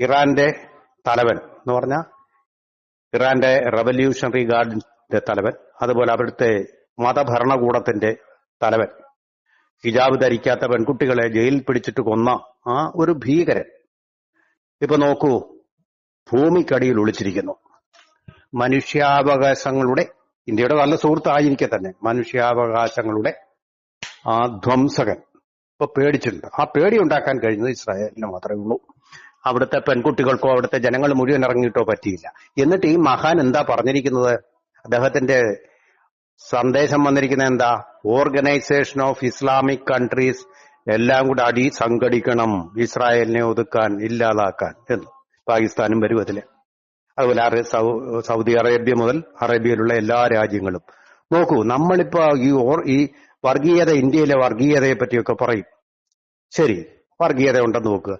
ഇറാന്റെ തലവൻ എന്ന് പറഞ്ഞാൽ ഇറാന്റെ റവല്യൂഷണറി ഗാർഡിന്റെ തലവൻ അതുപോലെ അവിടുത്തെ മതഭരണകൂടത്തിന്റെ തലവൻ. ഹിജാബ് ധരിക്കാത്ത പെൺകുട്ടികളെ ജയിലിൽ പിടിച്ചിട്ട് കൊന്ന ആ ഒരു ഭീകരൻ ഇപ്പൊ നോക്കൂ ഭൂമിക്കടിയിൽ ഒളിച്ചിരിക്കുന്നു. മനുഷ്യാവകാശങ്ങളുടെ ഇന്ത്യയുടെ നല്ല സുഹൃത്തായിരിക്കെ തന്നെ മനുഷ്യാവകാശങ്ങളുടെ ആ ധ്വംസകൻ. ഇപ്പൊ പേടിച്ചിട്ടുണ്ട്. ആ പേടി ഉണ്ടാക്കാൻ കഴിഞ്ഞത് ഇസ്രായേലിന് മാത്രമേ ഉള്ളൂ. അവിടുത്തെ പെൺകുട്ടികൾക്കോ അവിടുത്തെ ജനങ്ങൾ മുഴുവൻ ഇറങ്ങിയിട്ടോ പറ്റിയില്ല. എന്നിട്ട് ഈ മഹാൻ എന്താ പറഞ്ഞിരിക്കുന്നത്? അദ്ദേഹത്തിന്റെ സന്ദേശം വന്നിരിക്കുന്നത് എന്താ? ഓർഗനൈസേഷൻ ഓഫ് ഇസ്ലാമിക് കൺട്രീസ് എല്ലാം കൂടെ അടി സംഘടിക്കണം. ഇസ്രായേലിനെ ഒതുക്കാൻ ഇല്ലാതാക്കാൻ എന്ന്. പാകിസ്ഥാനും വരും അതിലെ. അതുപോലെ സൗദി അറേബ്യ മുതൽ അറേബ്യയിലുള്ള എല്ലാ രാജ്യങ്ങളും. നോക്കൂ നമ്മളിപ്പോ ഈ ഓർ- ഈ വർഗീയത ഇന്ത്യയിലെ വർഗീയതയെ പറ്റിയൊക്കെ പറയും. ശരി വർഗീയത ഉണ്ടെന്ന് നോക്കുക.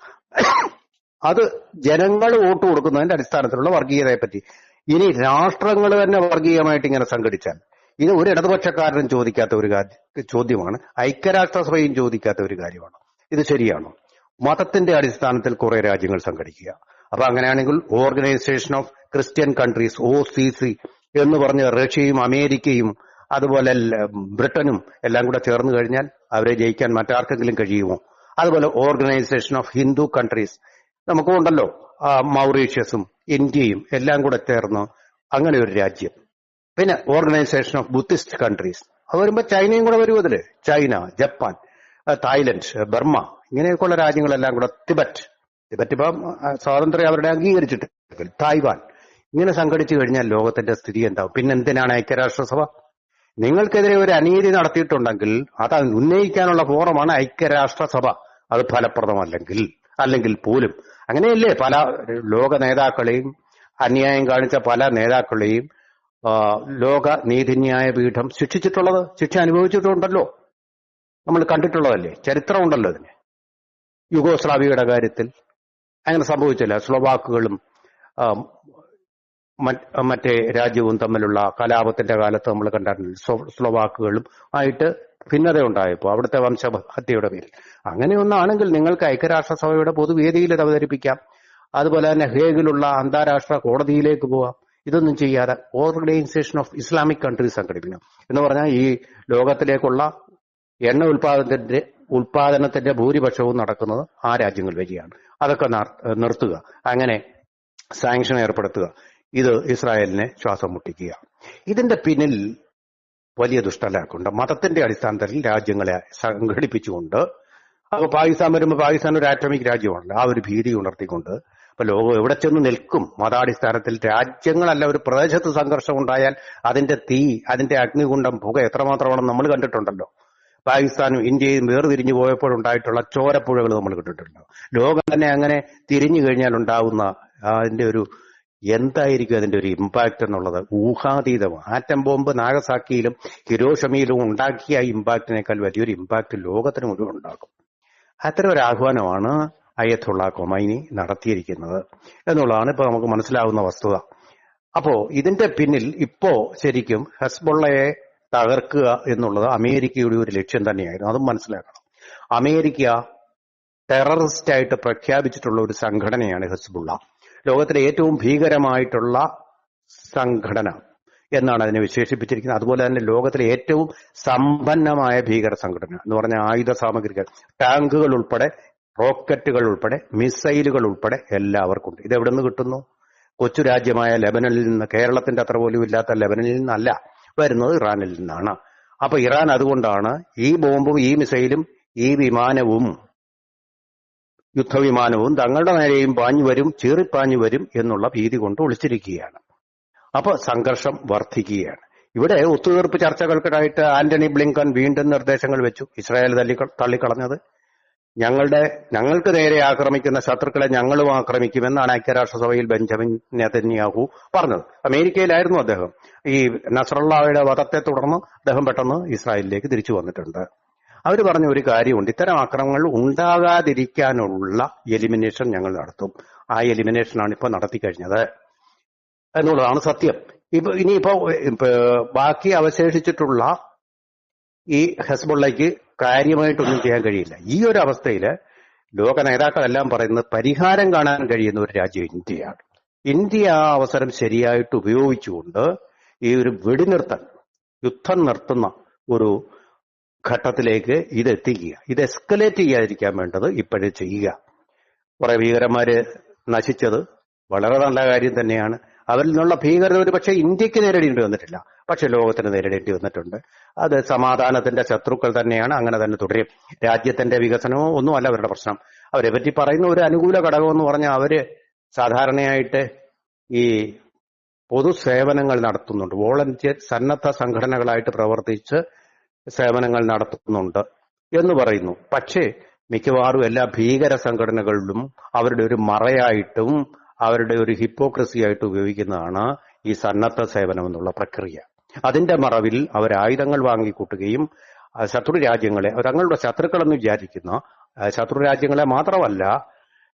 അത് ജനങ്ങൾ വോട്ട് കൊടുക്കുന്നതിന്റെ അടിസ്ഥാനത്തിലുള്ള വർഗീയതയെ പറ്റി ഇനി രാഷ്ട്രങ്ങൾ തന്നെ വർഗീയമായിട്ട് ഇങ്ങനെ സംഘടിച്ചാൽ ഇത് ഒരു ഇടതുപക്ഷക്കാരനും ചോദിക്കാത്ത ഒരു ചോദ്യമാണ്. ഐക്യരാഷ്ട്രസഭയും ചോദിക്കാത്ത ഒരു കാര്യമാണ്. ഇത് ശരിയാണോ? മതത്തിന്റെ അടിസ്ഥാനത്തിൽ കുറെ രാജ്യങ്ങൾ സംഘടിക്കുക. അപ്പൊ അങ്ങനെയാണെങ്കിൽ organisation of Christian countries O C C എന്ന് പറഞ്ഞ റഷ്യയും അമേരിക്കയും അതുപോലെ ബ്രിട്ടനും എല്ലാം കൂടെ ചേർന്ന് കഴിഞ്ഞാൽ അവരെ ജയിക്കാൻ മറ്റാർക്കെങ്കിലും കഴിയുമോ? അതുപോലെ ഓർഗനൈസേഷൻ ഓഫ് ഹിന്ദു കൺട്രീസ് നമുക്കും ഉണ്ടല്ലോ. ആ, മൗറീഷ്യസും ഇന്ത്യയും എല്ലാം കൂടെ ചേർന്ന് അങ്ങനെ ഒരു രാജ്യം. പിന്നെ ഓർഗനൈസേഷൻ ഓഫ് ബുദ്ധിസ്റ്റ് കൺട്രീസ് അത് വരുമ്പോ ചൈനയും കൂടെ വരും അതിൽ. ചൈന ജപ്പാൻ തായ്ലൻഡ് ബർമ്മ ഇങ്ങനെയൊക്കെയുള്ള രാജ്യങ്ങളെല്ലാം കൂടെ തിബറ്റ് തിബറ്റ് ഇപ്പം സ്വാതന്ത്ര്യം അവരുടെ അംഗീകരിച്ചിട്ട് തായ്വാൻ. ഇങ്ങനെ സംഘടിച്ചു കഴിഞ്ഞാൽ ലോകത്തിന്റെ സ്ഥിതി എന്താവും? പിന്നെ എന്തിനാണ് ഐക്യരാഷ്ട്രസഭ? നിങ്ങൾക്കെതിരെ ഒരു അനീതി നടത്തിയിട്ടുണ്ടെങ്കിൽ അത് ഉന്നയിക്കാനുള്ള ഫോറമാണ് ഐക്യരാഷ്ട്രസഭ. അത് ഫലപ്രദമല്ലെങ്കിൽ അല്ലെങ്കിൽ പോലും അങ്ങനെയല്ലേ പല ലോക നേതാക്കളെയും അന്യായം കാണിച്ച പല നേതാക്കളെയും ലോക നീതിന്യായ പീഠം ശിക്ഷിച്ചിട്ടുള്ളത് ശിക്ഷ അനുഭവിച്ചിട്ടുണ്ടല്ലോ. നമ്മൾ കണ്ടിട്ടുള്ളതല്ലേ? ചരിത്രമുണ്ടല്ലോ ഇതിന് യുഗോസ്ലാവിയുടെ കാര്യത്തിൽ അങ്ങനെ സംഭവിച്ചില്ല. സ്ലോവാക്കുകളും മറ്റേ രാജ്യവും തമ്മിലുള്ള കലാപത്തിന്റെ കാലത്ത് നമ്മൾ കണ്ടിട്ടുണ്ട്. സ്ലോ- സ്ലോവാക്കുകളും ആയിട്ട് ഭിന്നത ഉണ്ടായപ്പോൾ അവിടുത്തെ വംശഹത്യയുടെ പേരിൽ. അങ്ങനെയൊന്നാണെങ്കിൽ നിങ്ങൾക്ക് ഐക്യരാഷ്ട്രസഭയുടെ പൊതുവേദിയിൽ ഇത് അവതരിപ്പിക്കാം. അതുപോലെ തന്നെ ഹേഗിലുള്ള അന്താരാഷ്ട്ര കോടതിയിലേക്ക് പോവാം. ഇതൊന്നും ചെയ്യാതെ ഓർഗനൈസേഷൻ ഓഫ് ഇസ്ലാമിക് കൺട്രീസ് സംഘടിപ്പിക്കണം. എന്ന് പറഞ്ഞാൽ ഈ ലോകത്തിലേക്കുള്ള എണ്ണ ഉൽപാദനത്തിന്റെ ഉൽപാദനത്തിന്റെ ഭൂരിപക്ഷവും നടക്കുന്നത് ആ രാജ്യങ്ങൾ വഴിയാണ്. അതൊക്കെ നർ- നിർത്തുക. അങ്ങനെ സാങ്ഷൻ ഏർപ്പെടുത്തുക. ഇത് ഇസ്രായേലിനെ ശ്വാസം മുട്ടിക്കുക. ഇതിന്റെ പിന്നിൽ വലിയ ദുഷ്ടലാക്കുണ്ട് മതത്തിന്റെ അടിസ്ഥാനത്തിൽ രാജ്യങ്ങളെ സംഘടിപ്പിച്ചുകൊണ്ട് അപ്പൊ പാകിസ്ഥാൻ വരുമ്പോൾ പാകിസ്ഥാൻ ഒരു ആറ്റോമിക് രാജ്യമാണല്ലോ. ആ ഒരു ഭീതി ഉണർത്തിക്കൊണ്ട് ഇപ്പൊ ലോകം എവിടെ ചെന്ന് നിൽക്കും? മതാടിസ്ഥാനത്തിൽ രാജ്യങ്ങളല്ല ഒരു പ്രദേശത്ത് സംഘർഷം ഉണ്ടായാൽ അതിന്റെ തീ അതിന്റെ അഗ്നികുണ്ടം പുക എത്രമാത്രമാണെന്ന് നമ്മൾ കണ്ടിട്ടുണ്ടല്ലോ. പാകിസ്ഥാനും ഇന്ത്യയും വേർതിരിഞ്ഞു പോയപ്പോഴുണ്ടായിട്ടുള്ള ചോരപ്പുഴകൾ നമ്മൾ കണ്ടിട്ടുണ്ടല്ലോ. ലോകം തന്നെ അങ്ങനെ തിരിഞ്ഞു കഴിഞ്ഞാൽ ഉണ്ടാവുന്ന അതിന്റെ ഒരു എന്തായിരിക്കും അതിന്റെ ഒരു ഇമ്പാക്റ്റ് എന്നുള്ളത്? ഊഹാതീതം. ആറ്റം ബോംബ് നാഗസാക്കിയിലും ഹിരോഷമയിലും ഉണ്ടാക്കിയ ഇമ്പാക്റ്റിനേക്കാൾ വലിയൊരു ഇമ്പാക്ട് ലോകത്തിന് മുഴുവൻ ഉണ്ടാക്കും. അത്തരം ഒരു ആഹ്വാനമാണ് അയ്യത്തുള്ള കൊമൈനി നടത്തിയിരിക്കുന്നത് എന്നുള്ളതാണ് ഇപ്പൊ നമുക്ക് മനസ്സിലാവുന്ന വസ്തുത. അപ്പോ ഇതിന്റെ പിന്നിൽ ഇപ്പോ ശരിക്കും ഹസ്ബുള്ളയെ തകർക്കുക എന്നുള്ളത് അമേരിക്കയുടെ ഒരു ലക്ഷ്യം തന്നെയായിരുന്നു. അതും മനസ്സിലാക്കണം. അമേരിക്ക ടെററിസ്റ്റ് ആയിട്ട് പ്രഖ്യാപിച്ചിട്ടുള്ള ഒരു സംഘടനയാണ് ഹെസ്ബുള്ള. ലോകത്തിലെ ഏറ്റവും ഭീകരമായിട്ടുള്ള സംഘടന എന്നാണ് അതിനെ വിശേഷിപ്പിച്ചിരിക്കുന്നത്. അതുപോലെ തന്നെ ലോകത്തിലെ ഏറ്റവും സമ്പന്നമായ ഭീകര സംഘടന എന്ന് പറഞ്ഞ ആയുധ സാമഗ്രികൾ ടാങ്കുകൾ ഉൾപ്പെടെ റോക്കറ്റുകൾ ഉൾപ്പെടെ മിസൈലുകൾ ഉൾപ്പെടെ എല്ലാവർക്കും ഉണ്ട്. ഇത് നിന്ന് കിട്ടുന്നു? കൊച്ചു രാജ്യമായ ലെബനനിൽ നിന്ന്. കേരളത്തിന്റെ അത്ര പോലും ഇല്ലാത്ത ലെബനനിൽ നിന്നല്ല. വരുന്നത് ഇറാനിൽ നിന്നാണ്. അപ്പൊ ഇറാൻ അതുകൊണ്ടാണ് ഈ ബോംബും ഈ മിസൈലും ഈ വിമാനവും യുദ്ധവിമാനവും തങ്ങളുടെ നേരെയും പാഞ്ഞു വരും ചീറിപ്പാഞ്ഞു വരും എന്നുള്ള ഭീതി കൊണ്ട് ഒളിച്ചിരിക്കുകയാണ്. അപ്പൊ സംഘർഷം വർദ്ധിക്കുകയാണ്. ഇവിടെ ഒത്തുതീർപ്പ് ചർച്ചകൾക്കിടായിട്ട് ആന്റണി ബ്ലിങ്കൺ വീണ്ടും നിർദ്ദേശങ്ങൾ വെച്ചു. ഇസ്രായേൽ തള്ളി തള്ളിക്കളഞ്ഞത്. ഞങ്ങളുടെ ഞങ്ങൾക്ക് നേരെ ആക്രമിക്കുന്ന ശത്രുക്കളെ ഞങ്ങളും ആക്രമിക്കുമെന്നാണ് ഐക്യരാഷ്ട്രസഭയിൽ ബെഞ്ചമിൻ നെതന്യാഹു പറഞ്ഞത്. അമേരിക്കയിലായിരുന്നു അദ്ദേഹം. ഈ നസറുള്ളയുടെ വധത്തെ തുടർന്ന് അദ്ദേഹം പെട്ടെന്ന് ഇസ്രായേലിലേക്ക് തിരിച്ചു വന്നിട്ടുണ്ട്. അവർ പറഞ്ഞ ഒരു കാര്യമുണ്ട്. ഇത്തരം ആക്രമണങ്ങൾ ഉണ്ടാകാതിരിക്കാനുള്ള എലിമിനേഷൻ ഞങ്ങൾ നടത്തും. ആ എലിമിനേഷനാണ് ഇപ്പൊ നടത്തി കഴിഞ്ഞത്. എന്നുള്ളതാണ് സത്യം. ഇപ്പൊ ഇനിയിപ്പോ ബാക്കി അവശേഷിച്ചിട്ടുള്ള ഈ ഹെസ്ബുള്ളയ്ക്ക് കാര്യമായിട്ടൊന്നും ചെയ്യാൻ കഴിയില്ല. ഈ ഒരു അവസ്ഥയിൽ ലോക നേതാക്കളെല്ലാം പറയുന്നത് പരിഹാരം കാണാൻ കഴിയുന്ന ഒരു രാജ്യം ഇന്ത്യയാണ്. ഇന്ത്യ ആ അവസരം ശരിയായിട്ട് ഉപയോഗിച്ചുകൊണ്ട് ഈ ഒരു വെടിനിർത്തൽ യുദ്ധം നിർത്തുന്ന ഒരു ഘട്ടത്തിലേക്ക് ഇത് എത്തിക്കുക. ഇത് എസ്കലേറ്റ് ചെയ്യാതിരിക്കാൻ വേണ്ടത് ഇപ്പോഴേ ചെയ്യുക. കുറെ ഭീകരന്മാര് നശിച്ചത്. വളരെ നല്ല കാര്യം തന്നെയാണ്. അവരിൽ നിന്നുള്ള ഭീകരത ഒരു പക്ഷേ ഇന്ത്യയ്ക്ക് നേരിടേണ്ടി വന്നിട്ടില്ല. പക്ഷെ ലോകത്തിന് നേരിടേണ്ടി വന്നിട്ടുണ്ട്. അത് സമാധാനത്തിന്റെ ശത്രുക്കൾ തന്നെയാണ്. അങ്ങനെ തന്നെ തുടരും. രാജ്യത്തിന്റെ വികസനമോ ഒന്നുമല്ല അവരുടെ പ്രശ്നം. അവരെ പറ്റി പറയുന്ന ഒരു അനുകൂല ഘടകം എന്ന് പറഞ്ഞാൽ അവർ സാധാരണയായിട്ട് ഈ പൊതുസേവനങ്ങൾ നടത്തുന്നുണ്ട്. വോളണ്ടിയർ സന്നദ്ധ സംഘടനകളായിട്ട് പ്രവർത്തിച്ച് സേവനങ്ങൾ നടത്തുന്നുണ്ട് എന്ന് പറയുന്നു. പക്ഷേ മിക്കവാറും എല്ലാ ഭീകര സംഘടനകളിലും അവരുടെ ഒരു മറയായിട്ടും അവരുടെ ഒരു ഹിപ്പോക്രസി ആയിട്ട് ഉപയോഗിക്കുന്നതാണ് ഈ സന്നദ്ധ സേവനം എന്നുള്ള പ്രക്രിയ. അതിന്റെ മറവിൽ അവർ ആയുധങ്ങൾ വാങ്ങിക്കൂട്ടുകയും ശത്രു രാജ്യങ്ങളെ തങ്ങളുടെ ശത്രുക്കളെന്ന് വിചാരിക്കുന്ന ശത്രു രാജ്യങ്ങളെ മാത്രമല്ല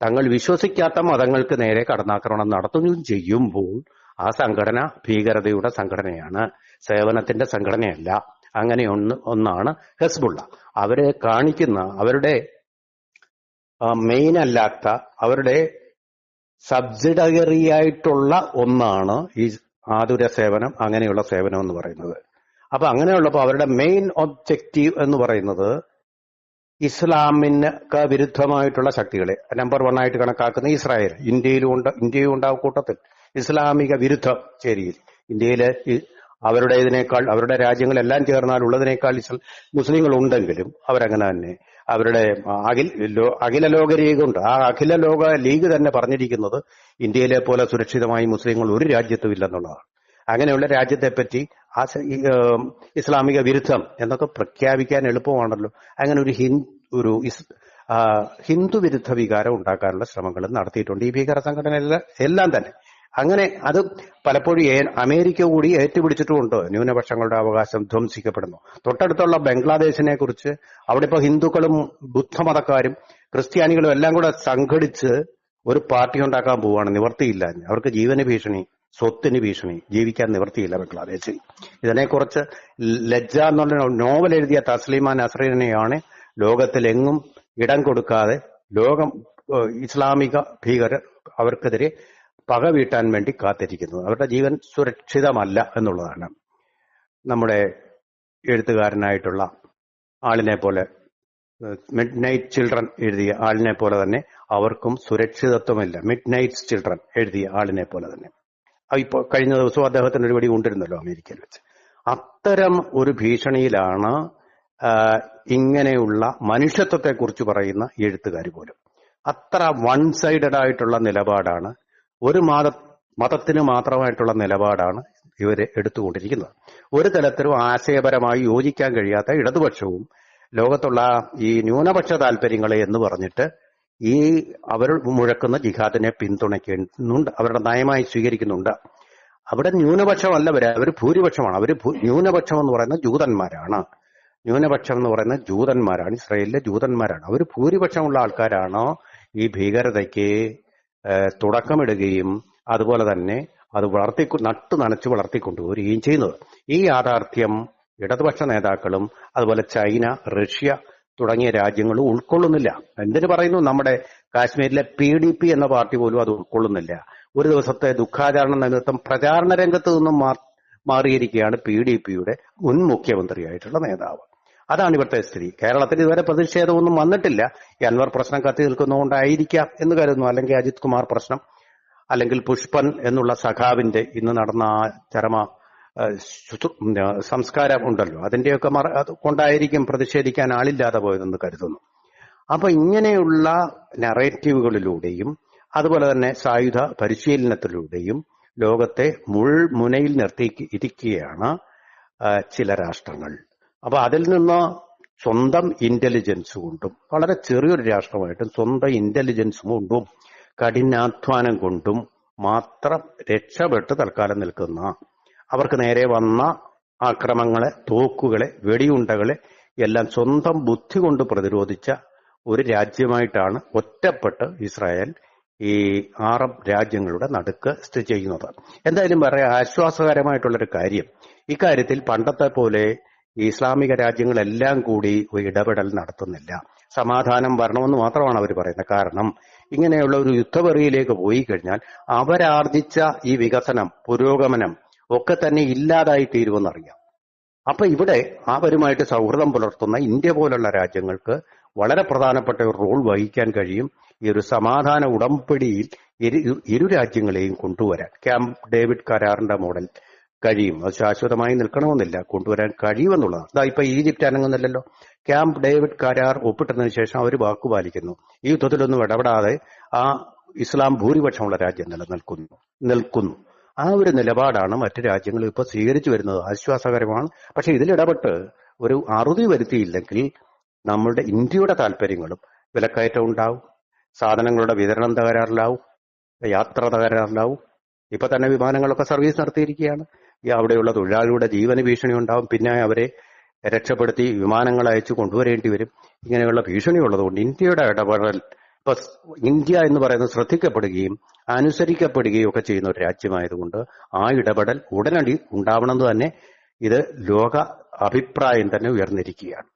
തങ്ങൾ വിശ്വസിക്കാത്ത മതങ്ങൾക്ക് നേരെ കടന്നാക്രമണം നടത്തുകയും ചെയ്യുമ്പോൾ ആ സംഘടന ഭീകരതയുടെ സംഘടനയാണ്. സേവനത്തിന്റെ സംഘടനയല്ല. അങ്ങനെ ഒന്ന് ഒന്നാണ് ഹെസ്ബുള്ള. അവരെ കാണിക്കുന്ന അവരുടെ മെയിൻ അല്ലാത്ത അവരുടെ സബ്സിഡറി ആയിട്ടുള്ള ഒന്നാണ് ഈ ആതുര സേവനം അങ്ങനെയുള്ള സേവനം എന്ന് പറയുന്നത്. അപ്പൊ അങ്ങനെയുള്ളപ്പോൾ അവരുടെ മെയിൻ ഒബ്ജക്റ്റീവ് എന്ന് പറയുന്നത് ഇസ്ലാമിന് വിരുദ്ധമായിട്ടുള്ള ശക്തികളെ നമ്പർ വൺ ആയിട്ട് കണക്കാക്കുന്ന ഇസ്രായേൽ. ഇന്ത്യയിലും ഉണ്ട് ഇന്ത്യയും ഉണ്ടാവും കൂട്ടത്തിൽ. ഇസ്ലാമിക വിരുദ്ധ ചേരിയിൽ. ഇന്ത്യയിലെ അവരുടെ ഇതിനേക്കാൾ അവരുടെ രാജ്യങ്ങളെല്ലാം ചേർന്നാൽ ഉള്ളതിനേക്കാൾ മുസ്ലിങ്ങൾ ഉണ്ടെങ്കിലും അവരങ്ങനെ തന്നെ അവരുടെ അഖിൽ അഖില ലോക ലീഗ് ഉണ്ട്. ആ അഖില ലോക ലീഗ് തന്നെ പറഞ്ഞിരിക്കുന്നത് ഇന്ത്യയിലെ പോലെ സുരക്ഷിതമായി മുസ്ലിങ്ങൾ ഒരു രാജ്യത്തും ഇല്ലെന്നുള്ളതാണ്. അങ്ങനെയുള്ള രാജ്യത്തെപ്പറ്റി ആ ഇസ്ലാമിക വിരുദ്ധം എന്നൊക്കെ പ്രഖ്യാപിക്കാൻ എളുപ്പമാണല്ലോ. അങ്ങനെ ഒരു ഹിൻ ഒരു ഹിന്ദു വിരുദ്ധ വികാരം ഉണ്ടാക്കാനുള്ള ശ്രമങ്ങളും നടത്തിയിട്ടുണ്ട് ഈ ഭീകര സംഘടന എല്ലാം തന്നെ. അങ്ങനെ അത് പലപ്പോഴും അമേരിക്ക കൂടി ഏറ്റുപിടിച്ചിട്ടുമുണ്ട്. ന്യൂനപക്ഷങ്ങളുടെ അവകാശം ധ്വംസിക്കപ്പെടുന്നു. തൊട്ടടുത്തുള്ള ബംഗ്ലാദേശിനെ കുറിച്ച് അവിടെ ഇപ്പൊ ഹിന്ദുക്കളും ബുദ്ധമതക്കാരും ക്രിസ്ത്യാനികളും എല്ലാം കൂടെ സംഘടിച്ച് ഒരു പാർട്ടി ഉണ്ടാക്കാൻ പോവുകയാണ് നിവർത്തിയില്ല. അവർക്ക് ജീവന ഭീഷണി സ്വത്തിന് ഭീഷണി. ജീവിക്കാൻ നിവർത്തിയില്ല ബംഗ്ലാദേശിൽ. ഇതിനെക്കുറിച്ച് ലജ്ജ എന്നുള്ള നോവൽ എഴുതിയ തസ്ലീമ നസ്രീനെയാണ് ലോകത്തിലെങ്ങും ഇടം കൊടുക്കാതെ ലോകം ഇസ്ലാമിക ഭീകരർ അവർക്കെതിരെ പക വീട്ടാൻ വേണ്ടി കാത്തിരിക്കുന്നത് അവരുടെ ജീവൻ സുരക്ഷിതമല്ല എന്നുള്ളതാണ് നമ്മുടെ എഴുത്തുകാരനായിട്ടുള്ള ആളിനെ പോലെ മിഡ് നൈറ്റ് ചിൽഡ്രൻ എഴുതിയ ആളിനെ പോലെ തന്നെ അവർക്കും സുരക്ഷിതത്വമില്ല. മിഡ് നൈറ്റ് ചിൽഡ്രൻ എഴുതിയ ആളിനെ പോലെ തന്നെ. ഇപ്പോൾ കഴിഞ്ഞ ദിവസവും അദ്ദേഹത്തിന് ഒരു വടി കൊണ്ടിരുന്നല്ലോ അമേരിക്കയിൽ വെച്ച്. അത്തരം ഒരു ഭീഷണിയിലാണ് ഇങ്ങനെയുള്ള മനുഷ്യത്വത്തെക്കുറിച്ച് പറയുന്ന എഴുത്തുകാർ പോലും. അത്ര വൺ സൈഡഡ് ആയിട്ടുള്ള നിലപാടാണ് ഒരു മത മതത്തിന് മാത്രമായിട്ടുള്ള നിലപാടാണ് ഇവർ എടുത്തുകൊണ്ടിരിക്കുന്നത്. ഒരു തലത്തിലും ആശയപരമായി യോജിക്കാൻ കഴിയാത്ത ഇടതുപക്ഷവും ലോകത്തുള്ള ഈ ന്യൂനപക്ഷ താല്പര്യങ്ങളെ എന്ന് പറഞ്ഞിട്ട് ഈ അവർ മുഴക്കുന്ന ജിഹാദിനെ പിന്തുണയ്ക്കുന്നുണ്ട് അവരുടെ നയമായി സ്വീകരിക്കുന്നുണ്ട്. അവിടെ ന്യൂനപക്ഷമല്ല വരെ അവർ ഭൂരിപക്ഷമാണ്. അവർ ന്യൂനപക്ഷം എന്ന് പറയുന്ന ജൂതന്മാരാണ്. ന്യൂനപക്ഷം എന്ന് പറയുന്ന ജൂതന്മാരാണ് ഇസ്രയേലിലെ ജൂതന്മാരാണ്. അവർ ഭൂരിപക്ഷമുള്ള ആൾക്കാരാണോ ഈ ഭീകരതയ്ക്ക് തുടക്കമിടുകയും അതുപോലെ തന്നെ അത് വളർത്തി നട്ടു നനച്ച് വളർത്തിക്കൊണ്ടുവരികയും ചെയ്യുന്നത്. ഈ യാഥാർത്ഥ്യം ഇടതുപക്ഷ നേതാക്കളും അതുപോലെ ചൈന റഷ്യ തുടങ്ങിയ രാജ്യങ്ങളും ഉൾക്കൊള്ളുന്നില്ല. എന്തിനു പറയുന്നു? നമ്മുടെ കാശ്മീരിലെ പി ഡി പി എന്ന പാർട്ടി പോലും അത് ഉൾക്കൊള്ളുന്നില്ല. ഒരു ദിവസത്തെ ദുഃഖാചരണ നിമിത്തം പ്രചാരണ രംഗത്ത് നിന്നും മാറിയിരിക്കുകയാണ് പി ഡി പിയുടെ മുൻ മുഖ്യമന്ത്രിയായിട്ടുള്ള നേതാവ്. അതാണ് ഇവിടുത്തെ സ്ഥിതി. കേരളത്തിൽ ഇതുവരെ പ്രതിഷേധമൊന്നും വന്നിട്ടില്ല. ഈ അൻവർ പ്രശ്നം കത്തി നിൽക്കുന്നതുകൊണ്ടായിരിക്കാം എന്ന് കരുതുന്നു. അല്ലെങ്കിൽ അജിത് കുമാർ പ്രശ്നം അല്ലെങ്കിൽ പുഷ്പൻ എന്നുള്ള സഖാവിന്റെ ഇന്ന് നടന്ന ആ ചരമ സംസ്കാരം ഉണ്ടല്ലോ. അതിന്റെയൊക്കെ മറ കൊണ്ടായിരിക്കും പ്രതിഷേധിക്കാൻ ആളില്ലാതെ പോയതെന്ന് കരുതുന്നു. അപ്പൊ ഇങ്ങനെയുള്ള നറേറ്റീവുകളിലൂടെയും അതുപോലെ തന്നെ സായുധ പരിശീലനത്തിലൂടെയും ലോകത്തെ മുൾമുനയിൽ നിർത്തി ഇരിക്കുകയാണ് ചില രാഷ്ട്രങ്ങൾ. അപ്പൊ അതിൽ നിന്ന് സ്വന്തം ഇന്റലിജൻസ് കൊണ്ടും വളരെ ചെറിയൊരു രാഷ്ട്രമായിട്ടും സ്വന്തം ഇന്റലിജൻസ് കൊണ്ടും കഠിനാധ്വാനം കൊണ്ടും മാത്രം രക്ഷപ്പെട്ട് തൽക്കാലം നിൽക്കുന്ന അവർക്ക് നേരെ വന്ന ആക്രമങ്ങളെ തോക്കുകളെ വെടിയുണ്ടകളെ എല്ലാം സ്വന്തം ബുദ്ധി കൊണ്ട് പ്രതിരോധിച്ച ഒരു രാജ്യമായിട്ടാണ് ഒറ്റപ്പെട്ട് ഇസ്രായേൽ ഈ അറബ് രാജ്യങ്ങളുടെ നടുക്ക് സ്ഥിതി ചെയ്യുന്നത്. എന്തായാലും വളരെ ആശ്വാസകരമായിട്ടുള്ളൊരു കാര്യം. ഇക്കാര്യത്തിൽ പണ്ടത്തെ പോലെ ഇസ്ലാമിക രാജ്യങ്ങളെല്ലാം കൂടി ഇടപെടൽ നടത്തുന്നില്ല. സമാധാനം വരണമെന്ന് മാത്രമാണ് അവർ പറയുന്നത്. കാരണം ഇങ്ങനെയുള്ള ഒരു യുദ്ധവെറിയിലേക്ക് പോയി കഴിഞ്ഞാൽ അവരാർജിച്ച ഈ വികസനം പുരോഗമനം ഒക്കെ തന്നെ ഇല്ലാതായി തീരുമെന്നറിയാം. അപ്പൊ ഇവിടെ അവരുമായിട്ട് സൗഹൃദം പുലർത്തുന്ന ഇന്ത്യ പോലുള്ള രാജ്യങ്ങൾക്ക് വളരെ പ്രധാനപ്പെട്ട ഒരു റോൾ വഹിക്കാൻ കഴിയും ഈ ഒരു സമാധാന ഉടമ്പടിയിൽ ഇരു രാജ്യങ്ങളെയും കൊണ്ടുവരാൻ. ക്യാമ്പ് ഡേവിഡ് കരാറിന്റെ മോഡൽ കഴിയും. അത് ശാശ്വതമായി നിൽക്കണമെന്നില്ല. കൊണ്ടുവരാൻ കഴിയുമെന്നുള്ളതാണ്. അതാ ഇപ്പൊ ഈജിപ്റ്റ് അനങ്ങുന്നില്ലല്ലോ. ക്യാമ്പ് ഡേവിഡ് കരാർ ഒപ്പിട്ടതിനു ശേഷം അവർ വാക്കുപാലിക്കുന്നു. ഈ യുദ്ധത്തിലൊന്നും ഇടപെടാതെ ആ ഇസ്ലാം ഭൂരിപക്ഷമുള്ള രാജ്യം നിലനിൽക്കുന്നു. നിൽക്കുന്നു. ആ ഒരു നിലപാടാണ് മറ്റു രാജ്യങ്ങൾ ഇപ്പൊ സ്വീകരിച്ചു വരുന്നത്. ആശ്വാസകരമാണ്. പക്ഷെ ഇതിലിടപെട്ട് ഒരു അറുതി വരുത്തിയില്ലെങ്കിൽ നമ്മളുടെ ഇന്ത്യയുടെ താല്പര്യങ്ങളും വിലക്കയറ്റം ഉണ്ടാവും. സാധനങ്ങളുടെ വിതരണം തകരാറിലാവും. യാത്ര തകരാറിലാവും. ഇപ്പൊ തന്നെ വിമാനങ്ങളൊക്കെ സർവീസ് നടത്തിയിരിക്കുകയാണ്. ഈ അവിടെയുള്ള തൊഴിലാളികളുടെ ജീവന ഭീഷണി ഉണ്ടാവും. പിന്നെ അവരെ രക്ഷപ്പെടുത്തി വിമാനങ്ങൾ അയച്ചു കൊണ്ടുവരേണ്ടി വരും. ഇങ്ങനെയുള്ള ഭീഷണി ഉള്ളതുകൊണ്ട് ഇന്ത്യയുടെ ഇടപെടൽ ഇപ്പൊ ഇന്ത്യ എന്ന് പറയുന്നത് ശ്രദ്ധിക്കപ്പെടുകയും അനുസരിക്കപ്പെടുകയും ഒക്കെ ചെയ്യുന്ന ഒരു രാജ്യമായതുകൊണ്ട് ആ ഇടപെടൽ ഉടനടി ഉണ്ടാവണമെന്ന് തന്നെ ഇത് ലോക അഭിപ്രായം തന്നെ ഉയർന്നിരിക്കുകയാണ്.